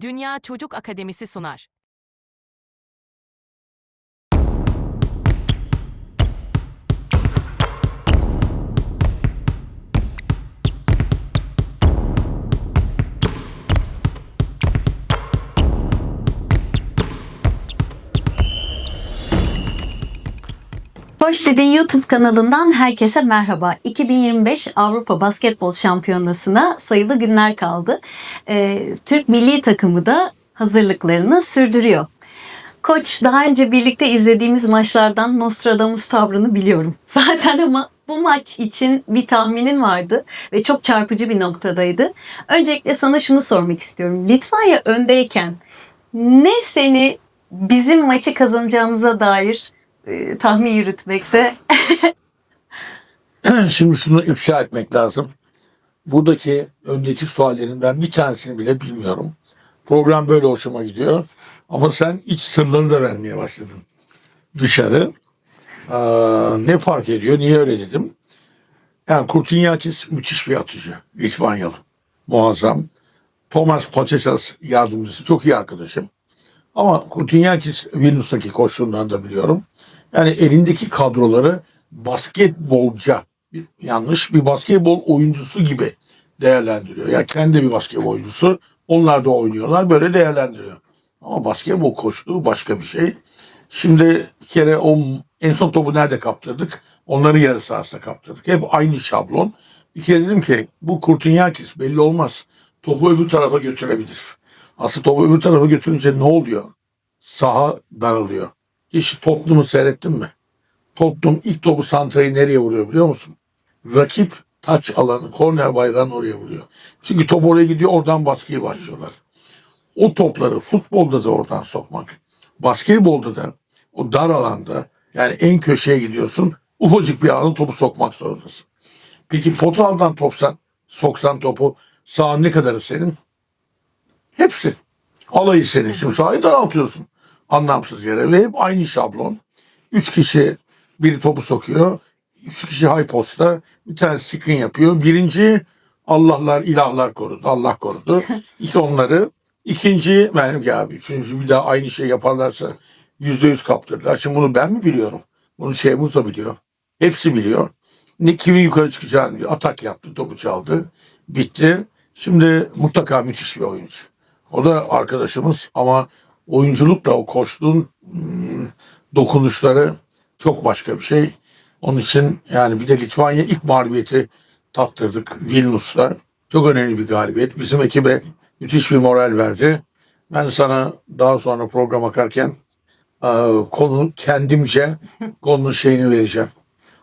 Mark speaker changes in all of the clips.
Speaker 1: Dünya Çocuk Akademisi sunar.
Speaker 2: Hoş Dedin YouTube kanalından herkese merhaba. 2025 Avrupa Basketbol Şampiyonası'na sayılı günler kaldı. Ee, Türk milli takımı da hazırlıklarını sürdürüyor. Koç daha önce birlikte izlediğimiz maçlardan Nostradamus tavrını biliyorum. Zaten ama bu maç için bir tahminin vardı ve çok çarpıcı bir noktadaydı. Öncelikle sana şunu sormak istiyorum. Litvanya öndeyken ne seni bizim maçı kazanacağımıza dair e, tahmin yürütmekte?
Speaker 3: Şimdi şunu ifşa etmek lazım. Buradaki öndeki suallerin bir tanesini bile bilmiyorum. Program böyle hoşuma gidiyor. Ama sen iç sırlarını da vermeye başladın. Dışarı. Aa, ne fark ediyor? Niye öyle dedim? Yani Kurtinyakis müthiş bir atıcı. İspanyolu. Muazzam. Thomas Paçesas yardımcısı. Çok iyi arkadaşım. Ama Kurtinyakis Vilnius'taki koşulundan da biliyorum. Yani elindeki kadroları basketbolca yanlış bir basketbol oyuncusu gibi değerlendiriyor. Yani kendi bir basketbol oyuncusu. Onlar da oynuyorlar. Böyle değerlendiriyor. Ama basketbol koçluğu başka bir şey. Şimdi bir kere o en son topu nerede kaptırdık? Onları yarı sahasında kaptırdık. Hep aynı şablon. Bir kere dedim ki bu Kurtinyakis belli olmaz. Topu öbür tarafa götürebilir. Asıl topu öbür tarafa götürünce ne oluyor? Saha daralıyor. Hiç Tottenham'ı seyrettin mi? Tottenham ilk topu santrayı nereye vuruyor biliyor musun? Rakip taç alanı, korner bayrağını oraya vuruyor. Çünkü top oraya gidiyor oradan baskıyı başlıyorlar. O topları futbolda da oradan sokmak. Basketbolda da o dar alanda yani en köşeye gidiyorsun. Ufacık bir alana topu sokmak zorundasın. Peki potaldan topsan, soksan topu sağın ne kadarı senin? Hepsi. Alayı senin. Şimdi sahayı daraltıyorsun. Anlamsız yere ve hep aynı şablon. Üç kişi biri topu sokuyor. Üç kişi high posta. Bir tane screen yapıyor. Birinci Allah'lar, ilahlar korudu. Allah korudu. İki onları. İkinci benim ki abi. Üçüncü bir daha aynı şey yaparlarsa yüzde yüz kaptırırlar. Şimdi bunu ben mi biliyorum? Bunu şeyimiz de biliyor. Hepsi biliyor. Ne kimin yukarı çıkacağını biliyor. Atak yaptı, topu çaldı. Bitti. Şimdi mutlaka müthiş bir oyuncu. O da arkadaşımız ama oyunculukla o koçluğun hmm, dokunuşları çok başka bir şey. Onun için yani bir de Litvanya ilk mağlubiyeti tattırdık Vilnius'ta. Çok önemli bir galibiyet. Bizim ekibe müthiş bir moral verdi. Ben sana daha sonra program akarken e, konu kendimce konunun şeyini vereceğim.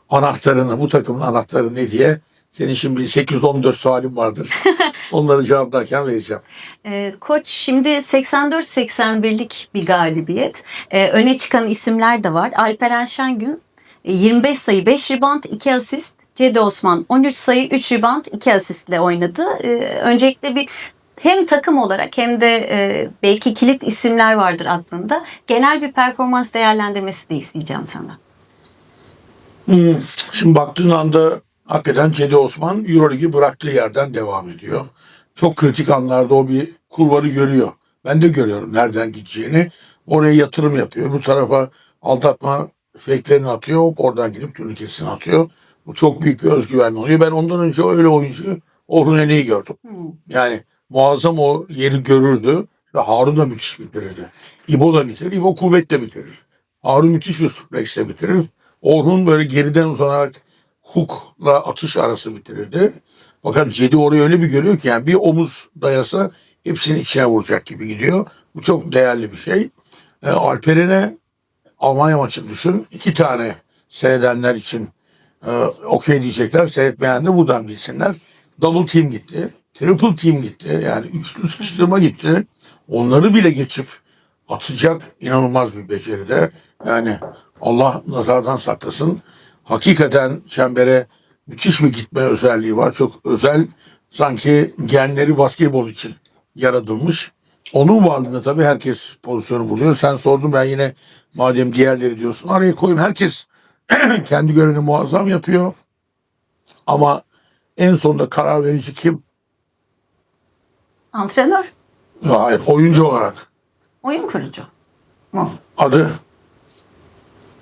Speaker 3: Anahtarını, bu takımın anahtarı ne diye. Senin şimdi 814 sualim vardır. Onları cevaplarken vereceğim.
Speaker 2: Ee, Koç şimdi 84-81'lik bir galibiyet. Ee, öne çıkan isimler de var. Alperen Şengün e, 25 sayı 5 rebound 2 asist. Cedi Osman 13 sayı 3 rebound 2 asistle oynadı. Ee, öncelikle bir hem takım olarak hem de e, belki kilit isimler vardır aklında. Genel bir performans değerlendirmesi de isteyeceğim senden.
Speaker 3: Hmm, Şimdi baktığın anda hakikaten Cedi Osman Euroligi bıraktığı yerden devam ediyor. Çok kritik anlarda o bir kulvarı görüyor. Ben de görüyorum nereden gideceğini. Oraya yatırım yapıyor. Bu tarafa aldatma fake'lerini atıyor. Hop oradan gidip turnikesini atıyor. Bu çok büyük bir özgüven oluyor. Ben ondan önce öyle oyuncu Orhun Ene'yi gördüm. Yani muazzam o yeri görürdü. Ve Harun da müthiş bitirirdi. İbo da bitirir. İbo kuvvetle bitirir. Harun müthiş bir suplexle bitirir. Orhun böyle geriden uzanarak hook'la atış arası bitirirdi. Fakat Cedi orayı öyle bir görüyor ki yani bir omuz dayasa hepsini içine vuracak gibi gidiyor. Bu çok değerli bir şey. E, Alperen'e Almanya maçını düşün. İki tane seyredenler için e, okey diyecekler. Seyretmeyen de buradan bilsinler. Double team gitti. Triple team gitti. Yani üçlü sıkıştırma gitti. Onları bile geçip atacak inanılmaz bir beceride. Yani Allah nazardan saklasın. Hakikaten çembere müthiş bir gitme özelliği var. Çok özel sanki genleri basketbol için yaratılmış. Onun varlığında tabii herkes pozisyonu buluyor. Sen sordun ben yine madem diğerleri diyorsun araya koyayım. Herkes kendi görevini muazzam yapıyor. Ama en sonunda karar verici kim?
Speaker 2: Antrenör
Speaker 3: Hayır, oyuncu olarak.
Speaker 2: Oyun kurucu mu?
Speaker 3: Adı.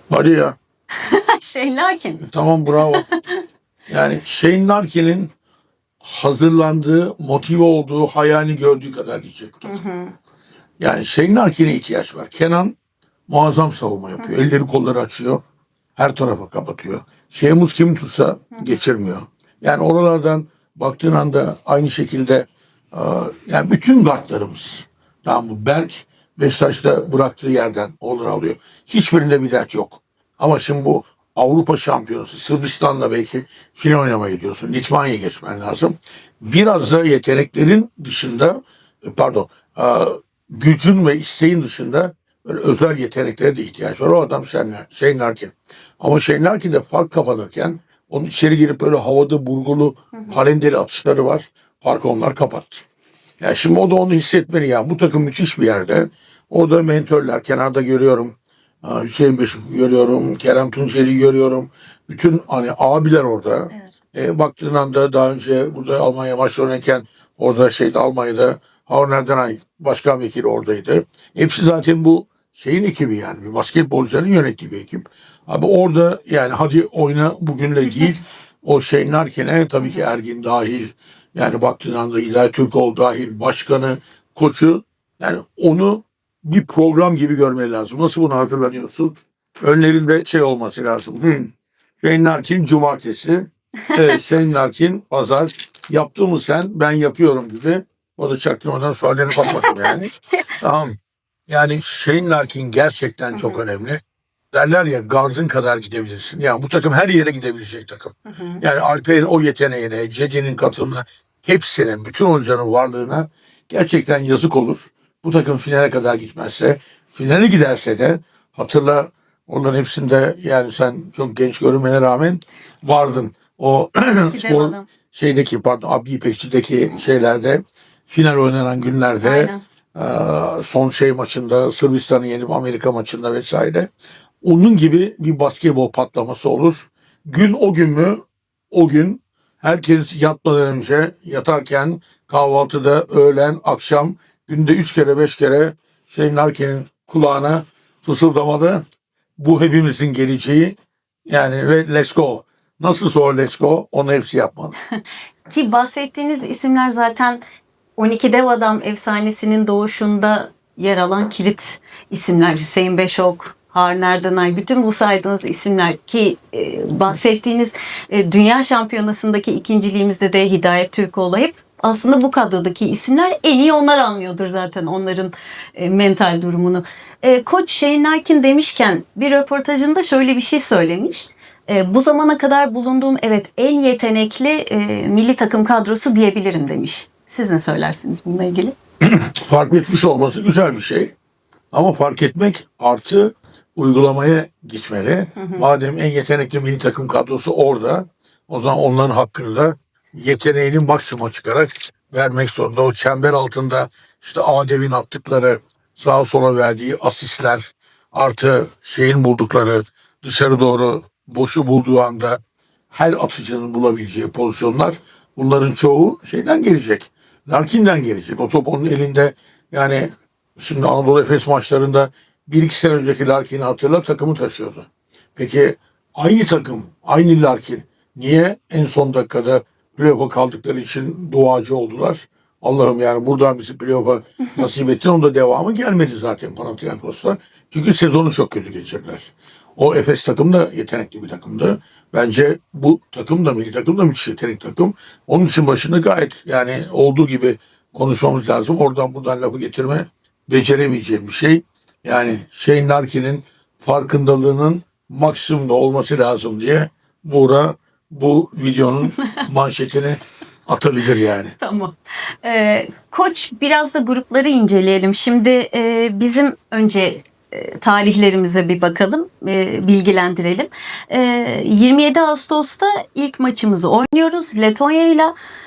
Speaker 3: Hadi ya.
Speaker 2: Shane Larkin.
Speaker 3: Tamam bravo. Yani Shane Larkin'in hazırlandığı, motive olduğu, hayalini gördüğü kadar gidecek. Yani Shane Larkin'e ihtiyaç var. Kenan muazzam savunma yapıyor. Elleri kolları açıyor. Her tarafa kapatıyor. Şeyhmus kim tutsa geçirmiyor. Yani oralardan baktığın anda aynı şekilde yani bütün guardlarımız tamam mı? Berk Beşiktaş'ta bıraktığı yerden onları alıyor. Hiçbirinde bir dert yok. Ama şimdi bu Avrupa Şampiyonası Sırbistan'la belki final oynamaya gidiyorsun. Litvanya'ya geçmen lazım. Biraz da yeteneklerin dışında pardon e, gücün ve isteğin dışında özel yeteneklere de ihtiyaç var. O adam Shane Larkin. Ama Shane Larkin de fark kapanırken onun içeri girip böyle havada burgulu kalenderi atışları var. Farkı onlar kapattı. Ya şimdi o da onu hissetmeli ya. Bu takım müthiş bir yerde. O da mentörler. Kenarda görüyorum. Hüseyin Beşik görüyorum. Kerem Tunceli'yi görüyorum. Bütün hani abiler orada. E, baktığın anda daha önce burada Almanya maçı oynarken orada şeyde Almanya'da Harun Erdenay başkan vekili oradaydı. Hepsi zaten bu şeyin ekibi yani. Bir basketbolcuların yönettiği bir ekip. Abi orada yani hadi oyna bugünle değil. o Shane Larkin'e tabii ki Ergin dahil. Yani baktığın anda İlay Türkoğlu dahil başkanı, koçu. Yani onu bir program gibi görmeli lazım. Nasıl bunu hatırlanıyorsun? Önlerinde şey olması lazım. Hmm. Shane Larkin cumartesi. Evet Shane Larkin pazar. Yaptığımı sen ben yapıyorum gibi. O da çaktırmadan suallerini kapatmadı yani. tamam. Yani Shane Larkin gerçekten çok önemli. Derler ya gardın kadar gidebilirsin. Ya bu takım her yere gidebilecek takım. Yani Alper'in o yeteneğine, Cedi'nin katılımına, hepsinin, bütün oyuncuların varlığına gerçekten yazık olur. Bu takım finale kadar gitmezse, finale giderse de hatırla onların hepsinde yani sen çok genç görünmene rağmen vardın. O spor şeydeki pardon Abdi İpekçi'deki şeylerde final oynanan günlerde
Speaker 2: Aynen.
Speaker 3: ee, son şey maçında Sırbistan'ı yenip Amerika maçında vesaire. Onun gibi bir basketbol patlaması olur. Gün o gün mü? O gün herkes yatmadan önce yatarken kahvaltıda öğlen akşam günde üç kere beş kere Shane Larkin'in kulağına fısıldamadı. Bu hepimizin geleceği yani ve let's go. Nasıl o let's go onu hepsi yapmalı.
Speaker 2: Ki bahsettiğiniz isimler zaten 12 Dev Adam efsanesinin doğuşunda yer alan kilit isimler. Hüseyin Beşok, Harun Erdenay, bütün bu saydığınız isimler ki e, bahsettiğiniz e, Dünya Şampiyonası'ndaki ikinciliğimizde de Hidayet Türkoğlu hep aslında bu kadrodaki isimler en iyi onlar anlıyordur zaten onların e, mental durumunu. E, Koç Shane Larkin demişken bir röportajında şöyle bir şey söylemiş. E, bu zamana kadar bulunduğum evet en yetenekli e, milli takım kadrosu diyebilirim demiş. Siz ne söylersiniz bununla ilgili?
Speaker 3: fark etmiş olması güzel bir şey. Ama fark etmek artı uygulamaya gitmeli. Madem en yetenekli milli takım kadrosu orada, o zaman onların hakkını da yeteneğini maksimuma çıkarak vermek zorunda. O çember altında işte Adem'in attıkları, sağa sola verdiği asistler, artı şeyin buldukları, dışarı doğru boşu bulduğu anda her atıcının bulabileceği pozisyonlar bunların çoğu şeyden gelecek. Larkin'den gelecek. O top onun elinde yani şimdi Anadolu Efes maçlarında bir iki sene önceki Larkin'i hatırla takımı taşıyordu. Peki aynı takım, aynı Larkin niye en son dakikada playoff'a kaldıkları için duacı oldular? Allah'ım yani buradan bizi playoff'a nasip ettin. Onun da devamı gelmedi zaten Panathinaikos'ta. Çünkü sezonu çok kötü geçirdiler. O Efes takım da yetenekli bir takımdı. Bence bu takım da milli takım da müthiş yetenekli takım. Onun için başında gayet yani olduğu gibi konuşmamız lazım. Oradan buradan lafı getirme beceremeyeceğim bir şey. Yani Shane Larkin'in farkındalığının maksimumda olması lazım diye Buğra bu videonun manşetini atabilir yani.
Speaker 2: Tamam. Ee, koç biraz da grupları inceleyelim. Şimdi e, bizim önce e, tarihlerimize bir bakalım, e, bilgilendirelim. E, 27 Ağustos'ta ilk maçımızı oynuyoruz Letonya ile.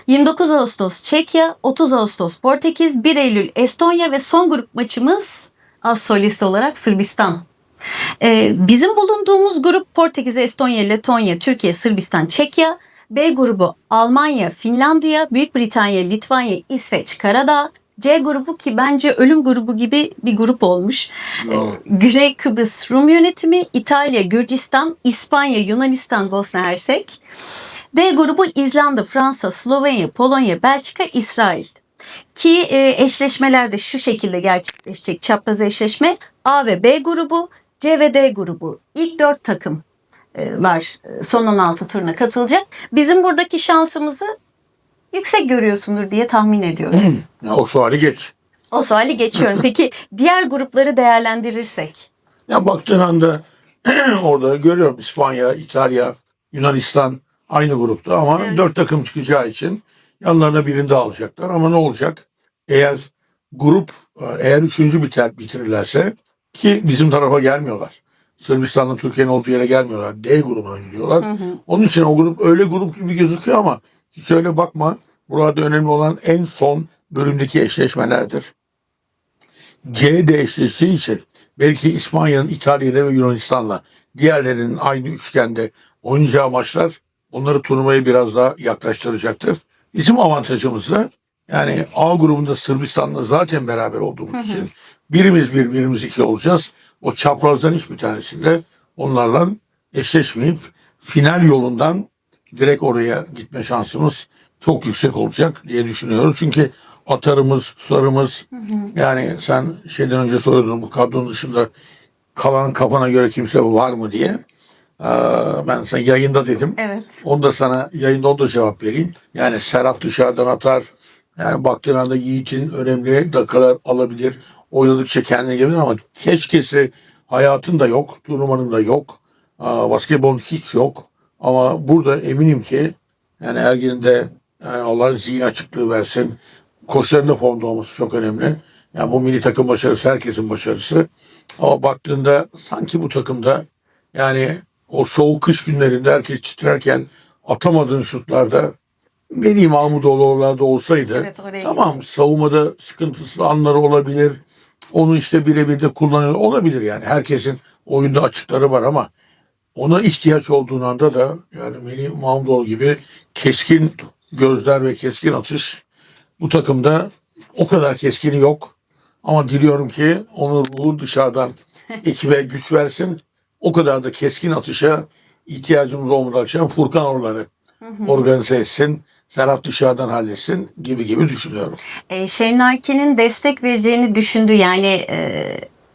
Speaker 2: 29 Ağustos Çekya, 30 Ağustos Portekiz, 1 Eylül Estonya ve son grup maçımız az solist olarak Sırbistan ee, bizim bulunduğumuz grup Portekiz, Estonya, Letonya, Türkiye, Sırbistan, Çekya. B grubu Almanya, Finlandiya, Büyük Britanya, Litvanya, İsveç, Karadağ. C grubu ki bence ölüm grubu gibi bir grup olmuş.
Speaker 3: Evet.
Speaker 2: Ee, Güney Kıbrıs Rum yönetimi, İtalya, Gürcistan, İspanya, Yunanistan, Bosna Hersek. D grubu İzlanda, Fransa, Slovenya, Polonya, Belçika, İsrail. Ki e, eşleşmeler de şu şekilde gerçekleşecek. Çapraz eşleşme A ve B grubu, C ve D grubu. İlk dört takım e, var e, son 16 turuna katılacak. Bizim buradaki şansımızı yüksek görüyorsundur diye tahmin ediyorum.
Speaker 3: Ya o suali geç.
Speaker 2: O suali geçiyorum. Peki diğer grupları değerlendirirsek?
Speaker 3: Ya baktığın anda orada görüyorum İspanya, İtalya, Yunanistan aynı grupta ama
Speaker 2: Evet.
Speaker 3: dört takım çıkacağı için yanlarına birini daha alacaklar. Ama ne olacak? Eğer grup e, eğer üçüncü biter bitirirlerse ki bizim tarafa gelmiyorlar. Sırbistan'la Türkiye'nin olduğu yere gelmiyorlar. D grubuna gidiyorlar. Onun için o grup öyle grup gibi gözüküyor ama hiç öyle bakma. Burada önemli olan en son bölümdeki eşleşmelerdir. C'de eşleştiği için belki İspanya'nın İtalya'da ve Yunanistan'la diğerlerinin aynı üçgende oynayacağı maçlar onları turnuvaya biraz daha yaklaştıracaktır. Bizim avantajımız da yani A grubunda Sırbistan'la zaten beraber olduğumuz için birimiz bir, birimiz iki olacağız. O çaprazdan hiçbir tanesinde onlarla eşleşmeyip final yolundan direkt oraya gitme şansımız çok yüksek olacak diye düşünüyoruz. Çünkü atarımız, sularımız yani sen şeyden önce soruyordun bu kadronun dışında kalan kafana göre kimse var mı diye. Ee, Ben sana yayında dedim.
Speaker 2: Evet.
Speaker 3: Onu da sana yayında onu da cevap vereyim. Yani Serhat dışarıdan atar. Yani baktığın anda Yiğit'in önemli dakikalar alabilir. Oynadıkça kendine gelir ama keşkesi hayatında yok. Turnuvanın da yok. Basketbolun hiç yok. Ama burada eminim ki yani Ergin'in de yani Allah zihin açıklığı versin. Koçların formda olması çok önemli. Yani bu milli takım başarısı herkesin başarısı. Ama baktığında sanki bu takımda yani o soğuk kış günlerinde herkes titrerken atamadığın şutlarda Melih Mahmudoğlu oralarda olsaydı
Speaker 2: Evet,
Speaker 3: tamam savunmada sıkıntısı anları olabilir. Onu işte birebir de kullanıyor olabilir yani. Herkesin oyunda açıkları var ama ona ihtiyaç olduğun anda da yani Melih Mahmudoğlu gibi keskin gözler ve keskin atış bu takımda o kadar keskini yok. Ama diliyorum ki onu ruhu dışarıdan ekibe güç versin. O kadar da keskin atışa ihtiyacımız olmadığı Furkan oraları organize etsin. Serhat dışarıdan halletsin gibi gibi düşünüyorum.
Speaker 2: E, Shane Larkin'in destek vereceğini düşündüğü yani e,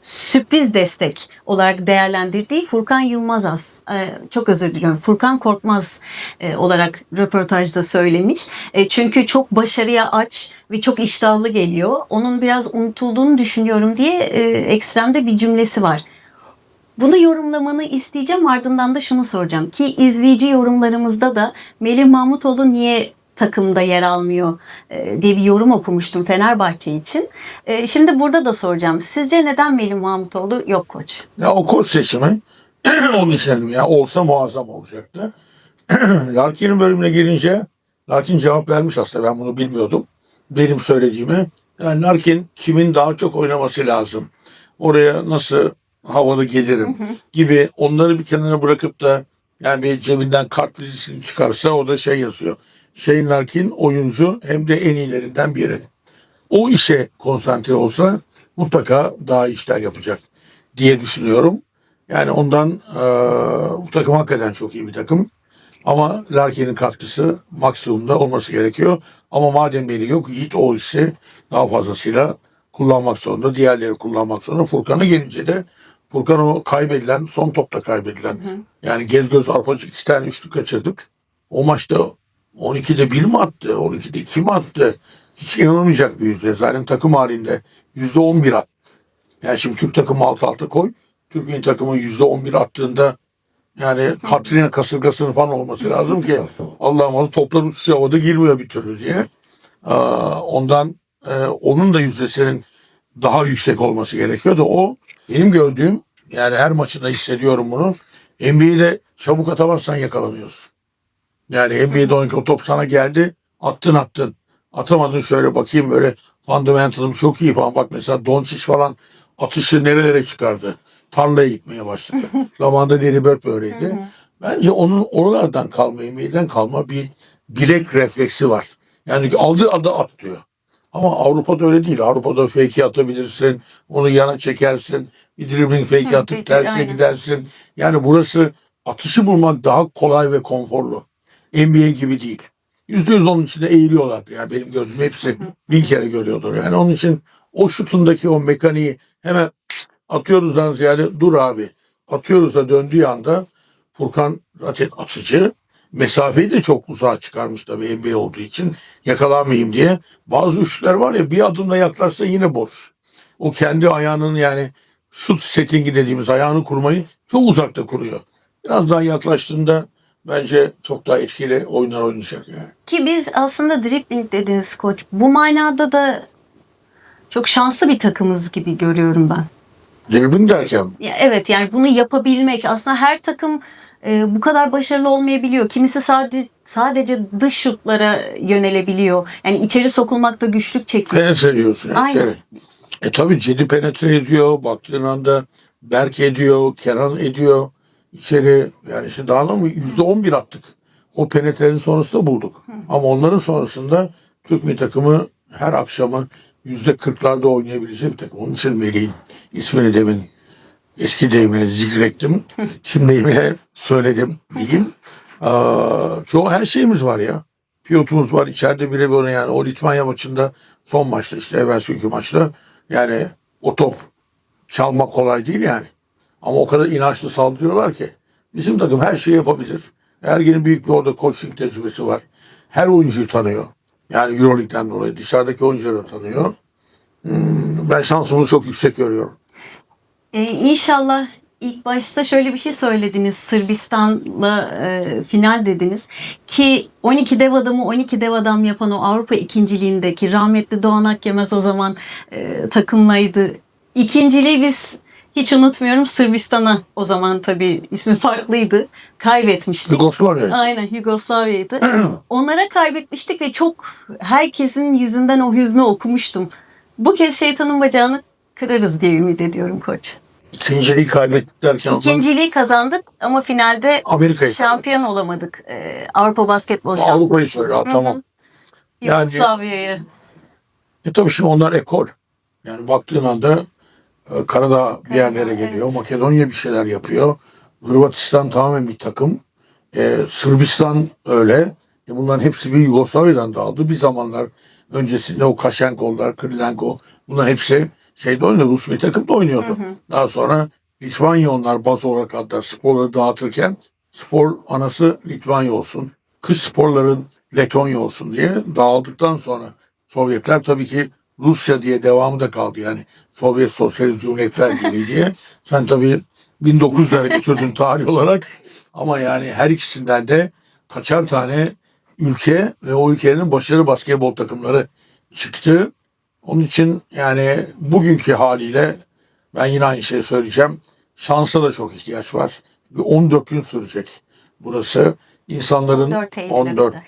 Speaker 2: sürpriz destek olarak değerlendirdiği Furkan Yılmaz az. E, çok özür diliyorum. Furkan Korkmaz e, olarak röportajda söylemiş. E, çünkü çok başarıya aç ve çok iştahlı geliyor. Onun biraz unutulduğunu düşünüyorum diye e, ekstremde bir cümlesi var. Bunu yorumlamanı isteyeceğim ardından da şunu soracağım ki izleyici yorumlarımızda da Melih Mahmutoğlu niye takımda yer almıyor e, diye bir yorum okumuştum Fenerbahçe için. E, Şimdi burada da soracağım. Sizce neden Melih Mahmutoğlu yok koç?
Speaker 3: Ya o koç seçimi onu düşünelim ya olsa muazzam olacaktı. Larkin'in bölümüne gelince Larkin cevap vermiş aslında ben bunu bilmiyordum. Benim söylediğimi. Yani Larkin kimin daha çok oynaması lazım? Oraya nasıl havalı gelirim gibi onları bir kenara bırakıp da yani bir cebinden kart listesini çıkarsa o da şey yazıyor. Shane Larkin oyuncu hem de en iyilerinden biri. O işe konsantre olsa mutlaka daha işler yapacak diye düşünüyorum. Yani ondan eee, bu takım hakikaten çok iyi bir takım. Ama Larkin'in katkısı maksimumda olması gerekiyor. Ama madem beni yok Yiğit o işi daha fazlasıyla kullanmak zorunda. Diğerleri kullanmak zorunda. Furkan'a gelince de Furkan o kaybedilen, son topta kaybedilen. Yani gez göz arpacık iki tane üçlük kaçırdık. O maçta 12'de 1 mi attı? 12'de 2 mi attı? Hiç inanılmayacak bir yüzde. Zaten takım halinde yüzde 11 attı. Yani şimdi Türk takımı alt alta koy. Türkiye takımı yüzde 11 attığında yani Katrina kasırgasının falan olması lazım ki Allah'ım az toplar uçuşu havada girmiyor bir türlü diye. Ee, ondan e, onun da yüzdesinin daha yüksek olması gerekiyor da o benim gördüğüm yani her maçında hissediyorum bunu. NBA'de çabuk atamazsan yakalanıyorsun. Yani NBA'de o o top sana geldi attın attın. Atamadın şöyle bakayım böyle fundamentalım çok iyi falan. Bak mesela Doncic falan atışı nerelere çıkardı. Tarlaya gitmeye başladı. Zamanında Larry Bird böyleydi. Bence onun oralardan kalma, NBA'den kalma bir bilek refleksi var. Yani aldığı anda at diyor. Ama Avrupa'da öyle değil. Avrupa'da fake atabilirsin, onu yana çekersin, bir dribbling fake atıp tersine gidersin. Yani burası atışı bulmak daha kolay ve konforlu. NBA gibi değil. Yüzde yüz onun içinde eğiliyorlar. Yani benim gördüğüm hepsi bin kere görüyordur. Yani onun için o şutundaki o mekaniği hemen atıyoruzdan ziyade dur abi. Atıyoruz da döndüğü anda Furkan zaten atıcı. Mesafeyi de çok uzağa çıkarmış tabii NBA olduğu için yakalamayayım diye. Bazı üçler var ya bir adımla yaklaşsa yine boş. O kendi ayağının yani şut settingi dediğimiz ayağını kurmayı çok uzakta kuruyor. Biraz daha yaklaştığında bence çok daha etkili oyunlar oynayacak yani.
Speaker 2: Ki biz aslında dribbling dediniz koç. Bu manada da çok şanslı bir takımız gibi görüyorum ben.
Speaker 3: Dribbling derken
Speaker 2: Ya evet yani bunu yapabilmek aslında her takım e, bu kadar başarılı olmayabiliyor. Kimisi sadece sadece dış şutlara yönelebiliyor. Yani içeri sokulmakta güçlük çekiyor.
Speaker 3: penetre ediyorsun. yani
Speaker 2: Aynen.
Speaker 3: içeri. E tabi Cedi penetre ediyor. Baktığın anda Berk ediyor. Kenan ediyor. İçeri yani işte mı yüzde on bir attık. O penetrenin sonrasında bulduk. Ama onların sonrasında Türk milli takımı her akşamı yüzde kırklarda oynayabilecek bir takım. Onun için Melih'in ismini demin eski deyimle zikrettim. Şimdi deyimle söyledim diyeyim. Aa, çoğu her şeyimiz var ya. Piyotumuz var. içeride bile böyle yani o Litvanya maçında son maçta işte evvelsi günkü maçta yani o top çalmak kolay değil yani. Ama o kadar inançlı saldırıyorlar ki. Bizim takım her şeyi yapabilir. Ergen'in büyük bir orada coaching tecrübesi var. Her oyuncuyu tanıyor. Yani Euroleague'den dolayı dışarıdaki oyuncuları tanıyor. Hmm, ben şansımızı çok yüksek görüyorum.
Speaker 2: E, inşallah ilk başta şöyle bir şey söylediniz. Sırbistan'la e, final dediniz. Ki 12 dev adamı 12 dev adam yapan o Avrupa ikinciliğindeki rahmetli Doğan Akgemez o zaman e, takımlaydı. İkinciliği biz hiç unutmuyorum Sırbistan'a o zaman tabii ismi farklıydı. Kaybetmiştik.
Speaker 3: Yugoslavya.
Speaker 2: Aynen Yugoslavya'ydı. Onlara kaybetmiştik ve çok herkesin yüzünden o hüznü okumuştum. Bu kez şeytanın bacağını kırarız diye ümit ediyorum koç.
Speaker 3: İkinciliği kaybettik derken
Speaker 2: İkinciliği kazandık ama finalde
Speaker 3: Amerika'yı
Speaker 2: şampiyon olamadık. Ee, Avrupa Basketbol Şampiyonu.
Speaker 3: Avrupa'yı. Ha, Tamam. Yani-
Speaker 2: Yugoslavya'yı.
Speaker 3: E tabii şimdi onlar ekol. Yani baktığın anda Karadağ bir yerlere geliyor.
Speaker 2: evet.
Speaker 3: Makedonya bir şeyler yapıyor. Hırvatistan tamamen bir takım. E, Sırbistan öyle. E, bunların hepsi bir Yugoslavya'dan dağıldı. Bir zamanlar öncesinde o Kaşenko'lar, Krilenko bunlar hepsi şeyde oynuyordu. Rus bir takımda oynuyordu. Daha sonra Litvanya onlar baz olarak hatta sporları dağıtırken spor anası Litvanya olsun. Kış sporların Letonya olsun diye dağıldıktan sonra Sovyetler tabii ki Rusya diye devamı da kaldı. Yani Sovyet Sosyalist Cumhuriyetler gibi diye. Sen tabii 1900'lere götürdün tarih olarak. Ama yani her ikisinden de kaçar tane ülke ve o ülkenin başarılı basketbol takımları çıktı. Onun için yani bugünkü haliyle ben yine aynı şeyi söyleyeceğim. Şansa da çok ihtiyaç var. Bir 14 gün sürecek burası. İnsanların
Speaker 2: 14 Eylül'e
Speaker 3: 14
Speaker 2: kadar.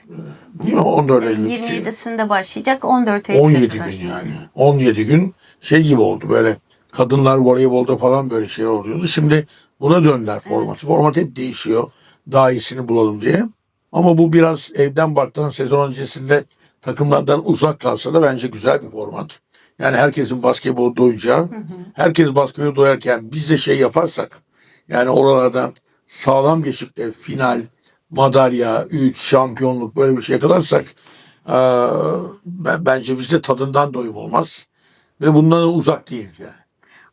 Speaker 3: değil mi? 14 Eylül.
Speaker 2: 27'sinde başlayacak 14 Eylül'e
Speaker 3: 17
Speaker 2: kadar.
Speaker 3: gün yani. 17 gün şey gibi oldu böyle kadınlar voleybolda falan böyle şey oluyordu. Şimdi buna döndüler forması. Format hep değişiyor. Daha iyisini bulalım diye. Ama bu biraz evden baktığın sezon öncesinde takımlardan uzak kalsa da bence güzel bir format. Yani herkesin basketbol doyacağı. Herkes basketbol doyarken biz de şey yaparsak yani oralardan sağlam geçip de final, madalya, 3 şampiyonluk böyle bir şey yakalarsak ben, bence bizde tadından doyum olmaz. Ve bundan uzak değiliz yani.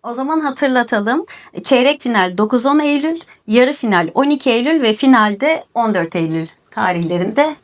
Speaker 2: O zaman hatırlatalım. Çeyrek final 9-10 Eylül, yarı final 12 Eylül ve finalde 14 Eylül tarihlerinde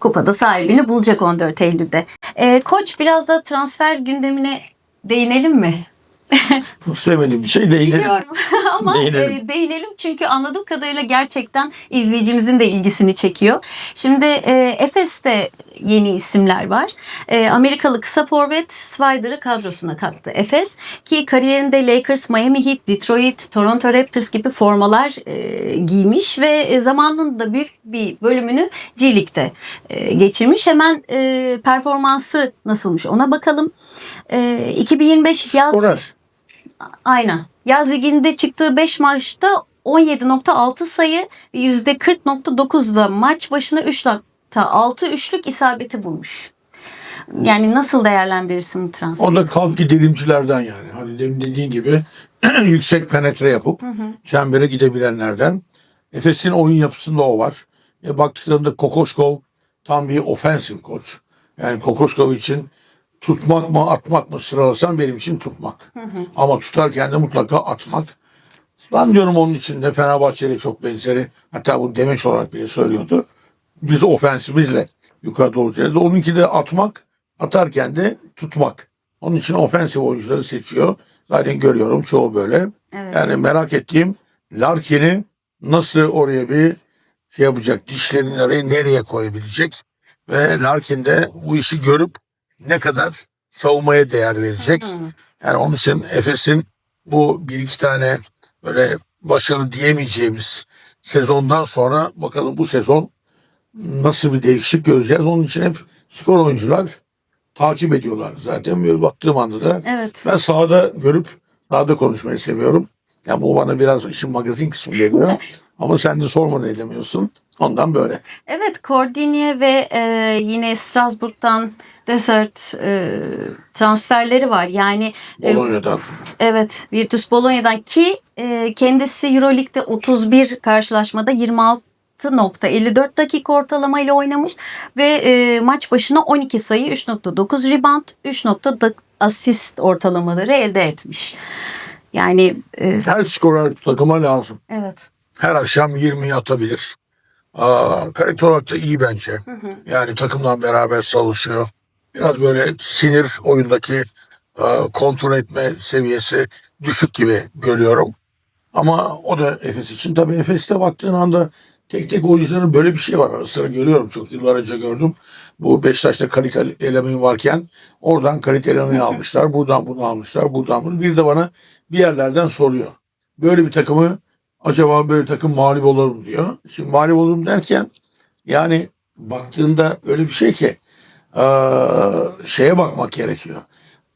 Speaker 2: kupada sahibini bulacak 14 Eylül'de. Ee, koç biraz da transfer gündemine değinelim mi?
Speaker 3: Çok sevmediğim bir şey değil.
Speaker 2: Biliyorum ama
Speaker 3: Değinelim.
Speaker 2: e, değinelim çünkü anladığım kadarıyla gerçekten izleyicimizin de ilgisini çekiyor. Şimdi e, Efes'te yeni isimler var. E, Amerikalı kısa forvet Swider'ı kadrosuna kattı Efes ki kariyerinde Lakers, Miami Heat, Detroit, Toronto Raptors gibi formalar e, giymiş ve e, zamanında büyük bir bölümünü G League'de e, geçirmiş. Hemen e, performansı nasılmış ona bakalım. E, 2025 yaz
Speaker 3: Orar.
Speaker 2: Aynen. Yaz liginde çıktığı 5 maçta 17.6 sayı ve %40.9'da maç başına 3.6 üçlük isabeti bulmuş. Yani nasıl değerlendirirsin bu transferi?
Speaker 3: O da kalk gidelimcilerden yani. Hani demin dediğin gibi yüksek penetre yapıp çembere gidebilenlerden. Efes'in oyun yapısında o var. E, baktıklarında Kokoşkov tam bir ofensif koç. Yani Kokoşkov için tutmak mı atmak mı sıralasam benim için tutmak. Ama tutarken de mutlaka atmak. Ben diyorum onun için de Fenerbahçe'yle çok benzeri. Hatta bu demeç olarak bile söylüyordu. Biz ofensifimizle yukarıda olacağız. Onunki de atmak, atarken de tutmak. Onun için ofensif oyuncuları seçiyor. Zaten görüyorum çoğu böyle.
Speaker 2: Evet.
Speaker 3: Yani merak ettiğim Larkin'i nasıl oraya bir şey yapacak, dişlerini nereye, nereye koyabilecek ve Larkin de bu işi görüp ne kadar savunmaya değer verecek. Yani onun için Efes'in bu bir iki tane böyle başarılı diyemeyeceğimiz sezondan sonra bakalım bu sezon nasıl bir değişiklik göreceğiz. Onun için hep skor oyuncular takip ediyorlar zaten. Böyle baktığım anda da
Speaker 2: Evet.
Speaker 3: ben sahada görüp sahada konuşmayı seviyorum. Ya bu bana biraz işin magazin kısmı geliyor. Ama sen de sormadan edemiyorsun. Ondan böyle.
Speaker 2: Evet, Cordigne ve e, yine Strasbourg'dan Desert e, transferleri var. Yani e,
Speaker 3: Bolonya'dan.
Speaker 2: evet, Virtus Bologna'dan ki e, kendisi EuroLeague'de 31 karşılaşmada 26.54 dakika ortalama ile oynamış ve e, maç başına 12 sayı, 3.9 rebound, 3.4 asist ortalamaları elde etmiş. Yani e,
Speaker 3: Her skorer takıma lazım.
Speaker 2: evet.
Speaker 3: Her akşam 20'yi atabilir. Aa, karakter olarak da iyi bence. Yani takımla beraber çalışıyor. Biraz böyle sinir oyundaki e, kontrol etme seviyesi düşük gibi görüyorum. Ama o da Efes için. Tabii Efes'te baktığın anda tek tek oyuncuların böyle bir şey var. Ara sıra görüyorum. Çok yıllar önce gördüm. Bu Beşiktaş'ta kaliteli eleman varken oradan kaliteli elemanı almışlar. Buradan bunu almışlar. Buradan bunu. Bir de bana bir yerlerden soruyor. Böyle bir takımı acaba böyle bir takım mağlup olur mu diyor. Şimdi mağlup olur mu derken yani baktığında öyle bir şey ki eee, şeye bakmak gerekiyor.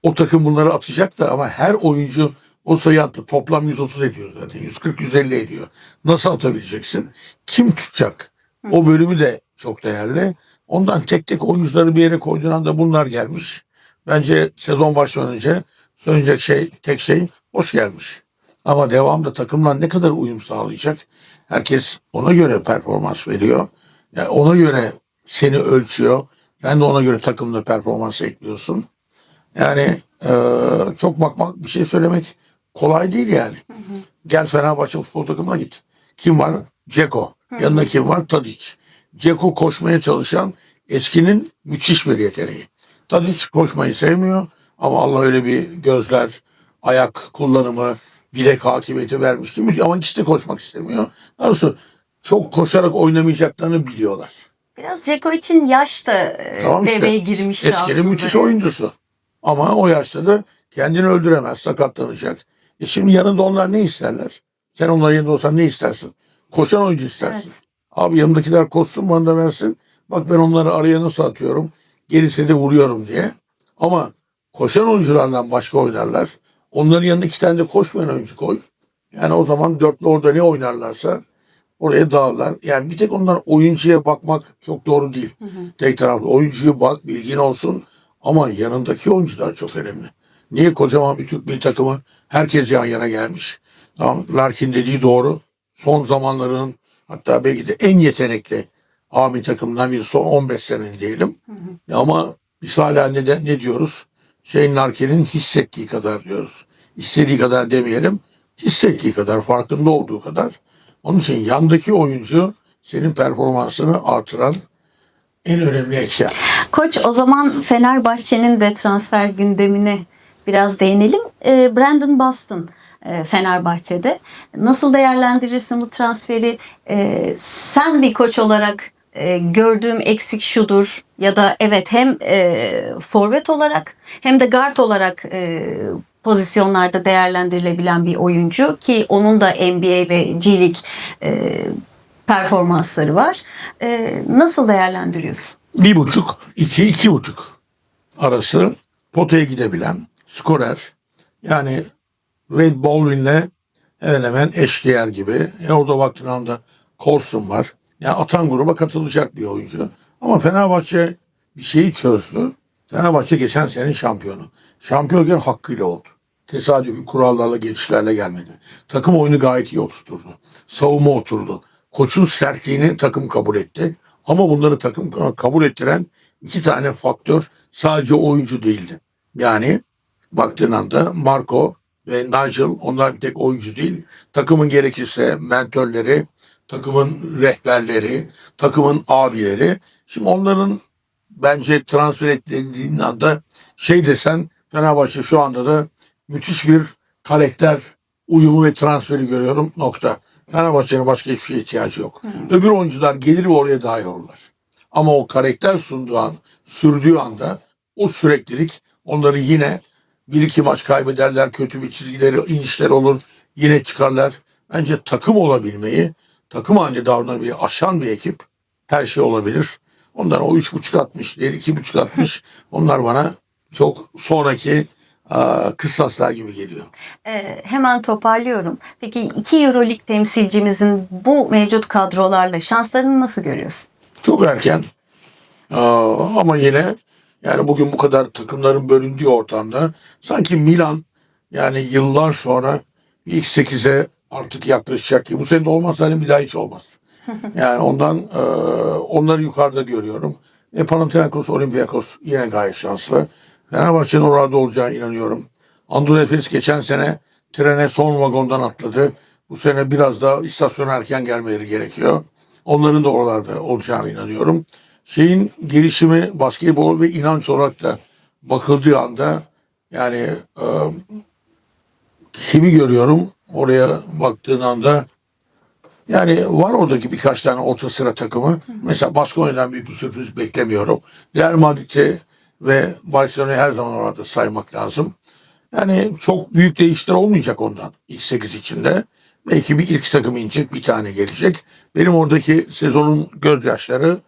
Speaker 3: O takım bunları atacak da ama her oyuncu o sayı attı. Toplam 130 ediyor zaten. 140-150 ediyor. Nasıl atabileceksin? Kim tutacak? O bölümü de çok değerli. Ondan tek tek oyuncuları bir yere koyduğun anda bunlar gelmiş. Bence sezon başlamadan önce söyleyecek şey, tek şey hoş gelmiş. Ama devamda takımla ne kadar uyum sağlayacak? Herkes ona göre performans veriyor. Yani ona göre seni ölçüyor. Ben de ona göre takımda performans ekliyorsun. Yani e, çok bakmak bir şey söylemek kolay değil yani. Gel Fenerbahçe futbol takımına git. Kim var? Ceko. Yanında kim var? Tadic. Ceko koşmaya çalışan eskinin müthiş bir yeteneği. Tadic koşmayı sevmiyor ama Allah öyle bir gözler, ayak kullanımı, bilek hakimiyeti vermiş ki ama ikisi de koşmak istemiyor. Doğrusu çok koşarak oynamayacaklarını biliyorlar.
Speaker 2: Biraz Ceko için yaş da e,
Speaker 3: Tamam işte.
Speaker 2: devreye girmişti
Speaker 3: Eskinin
Speaker 2: aslında.
Speaker 3: müthiş oyuncusu. Ama o yaşta da kendini öldüremez, sakatlanacak. E şimdi yanında onlar ne isterler? Sen onların yanında olsan ne istersin? Koşan oyuncu istersin.
Speaker 2: Evet.
Speaker 3: Abi yanımdakiler koşsun bana da versin. Bak ben onları araya nasıl atıyorum. Gerisini de vuruyorum diye. Ama koşan oyunculardan başka oynarlar. Onların yanında iki tane de koşmayan oyuncu koy. Yani o zaman dörtlü orada ne oynarlarsa oraya dağılırlar. Yani bir tek onlar oyuncuya bakmak çok doğru değil. Tek taraflı oyuncuya bak bilgin olsun ama yanındaki oyuncular çok önemli. Niye kocaman bir Türk milli takımı herkes yan yana gelmiş. Tamam Larkin dediği doğru. Son zamanların hatta belki de en yetenekli abi takımdan bir son 15 senenin diyelim. Ama biz hala ne, de, ne diyoruz? Shane Larkin'in hissettiği kadar diyoruz. İstediği kadar demeyelim. Hissettiği kadar, farkında olduğu kadar. Onun için yandaki oyuncu senin performansını artıran en önemli etken.
Speaker 2: Koç o zaman Fenerbahçe'nin de transfer gündemine biraz değinelim. E, Brandon Boston e, Fenerbahçe'de. Nasıl değerlendirirsin bu transferi? E, sen bir koç olarak e, gördüğüm eksik şudur ya da evet hem e, forvet olarak hem de guard olarak e, pozisyonlarda değerlendirilebilen bir oyuncu ki onun da NBA ve G League e, performansları var. E, nasıl değerlendiriyorsun?
Speaker 3: Bir buçuk, iki, iki buçuk arası potaya gidebilen skorer. Yani Wade Baldwin'le hemen hemen eşdeğer gibi. E orada baktığın anda Colson var. Yani atan gruba katılacak bir oyuncu. Ama Fenerbahçe bir şeyi çözdü. Fenerbahçe geçen senenin şampiyonu. Şampiyonken hakkıyla oldu. Tesadüfi kurallarla geçişlerle gelmedi. Takım oyunu gayet iyi oturtturdu. Savunma oturdu. Koçun sertliğini takım kabul etti. Ama bunları takım kabul ettiren iki tane faktör sadece oyuncu değildi. Yani baktığın anda Marco ve Nigel onlar bir tek oyuncu değil. Takımın gerekirse mentörleri, takımın rehberleri, takımın abileri. Şimdi onların bence transfer edildiğin anda şey desen Fenerbahçe şu anda da müthiş bir karakter uyumu ve transferi görüyorum nokta. Fenerbahçe'nin başka hiçbir şeye ihtiyacı yok. Öbür oyuncular gelir ve oraya dahil olurlar. Ama o karakter sunduğu an, sürdüğü anda o süreklilik onları yine bir iki maç kaybederler, kötü bir çizgileri, inişler olur, yine çıkarlar. Bence takım olabilmeyi, takım halinde davranabilmeyi aşan bir ekip her şey olabilir. Ondan o üç buçuk atmış, diğer iki buçuk atmış. Onlar bana çok sonraki aa, kıstaslar gibi geliyor.
Speaker 2: Ee, hemen toparlıyorum. Peki iki Euroleague temsilcimizin bu mevcut kadrolarla şanslarını nasıl görüyorsun?
Speaker 3: Çok erken. Aa, ama yine yani bugün bu kadar takımların bölündüğü ortamda sanki Milan yani yıllar sonra ilk 8'e artık yaklaşacak ki bu sene olmazsa hani bir daha hiç olmaz. Yani ondan e, onları yukarıda görüyorum. E, Panathinaikos, Olympiakos yine gayet şanslı. Fenerbahçe'nin orada olacağı inanıyorum. Anadolu Efes geçen sene trene son vagondan atladı. Bu sene biraz daha istasyona erken gelmeleri gerekiyor. Onların da oralarda olacağına inanıyorum. Şeyin gelişimi basketbol ve inanç olarak da bakıldığı anda yani e, kimi görüyorum oraya baktığın anda yani var oradaki birkaç tane orta sıra takımı. Mesela Baskonya'dan büyük bir sürpriz beklemiyorum. Real Madrid'i ve Barcelona'yı her zaman orada saymak lazım. Yani çok büyük değişiklikler olmayacak ondan ilk 8 içinde. Belki bir ilk takım inecek, bir tane gelecek. Benim oradaki sezonun gözyaşları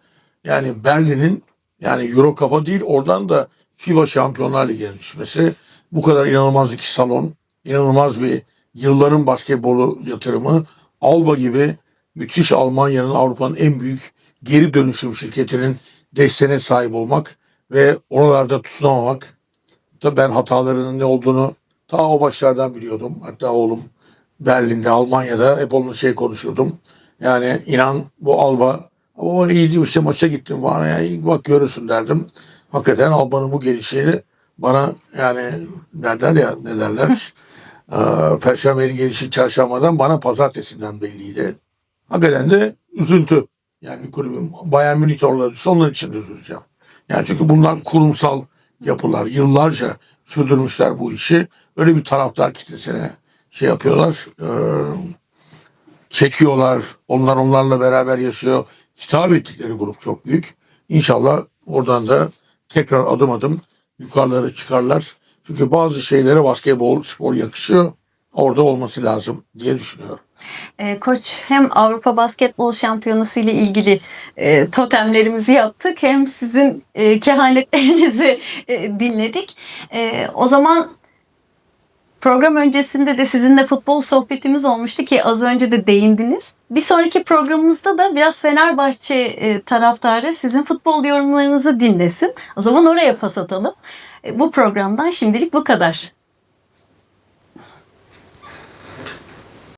Speaker 3: yani Berlin'in yani Euro Cup'a değil oradan da FIBA Şampiyonlar Ligi'ne düşmesi. Bu kadar inanılmaz iki salon, inanılmaz bir yılların basketbolu yatırımı. Alba gibi müthiş Almanya'nın Avrupa'nın en büyük geri dönüşüm şirketinin desteğine sahip olmak ve oralarda tutunamamak. Tabii ben hatalarının ne olduğunu ta o başlardan biliyordum. Hatta oğlum Berlin'de, Almanya'da hep onunla şey konuşurdum. Yani inan bu Alba ama iyi işte maça gittim bana ya bak görürsün derdim. Hakikaten Alba'nın bu gelişini bana yani derler ya ne derler. Eee, Perşembenin gelişi çarşambadan bana pazartesinden belliydi. Hakikaten de üzüntü. Yani kulübüm Bayern Münih oraları onlar için üzüleceğim. Yani çünkü bunlar kurumsal yapılar. Yıllarca sürdürmüşler bu işi. Öyle bir taraftar kitlesine şey yapıyorlar. eee, çekiyorlar. Onlar onlarla beraber yaşıyor. Hitap ettikleri grup çok büyük. İnşallah oradan da tekrar adım adım yukarılara çıkarlar. Çünkü bazı şeylere basketbol spor yakışıyor. Orada olması lazım diye düşünüyorum.
Speaker 2: Ee, Koç hem Avrupa Basketbol Şampiyonası ile ilgili e, totemlerimizi yaptık hem sizin e, kehanetlerinizi e, dinledik. E, o zaman program öncesinde de sizinle futbol sohbetimiz olmuştu ki az önce de değindiniz. Bir sonraki programımızda da biraz Fenerbahçe e, taraftarı sizin futbol yorumlarınızı dinlesin. O zaman oraya pas atalım. E, bu programdan şimdilik bu kadar.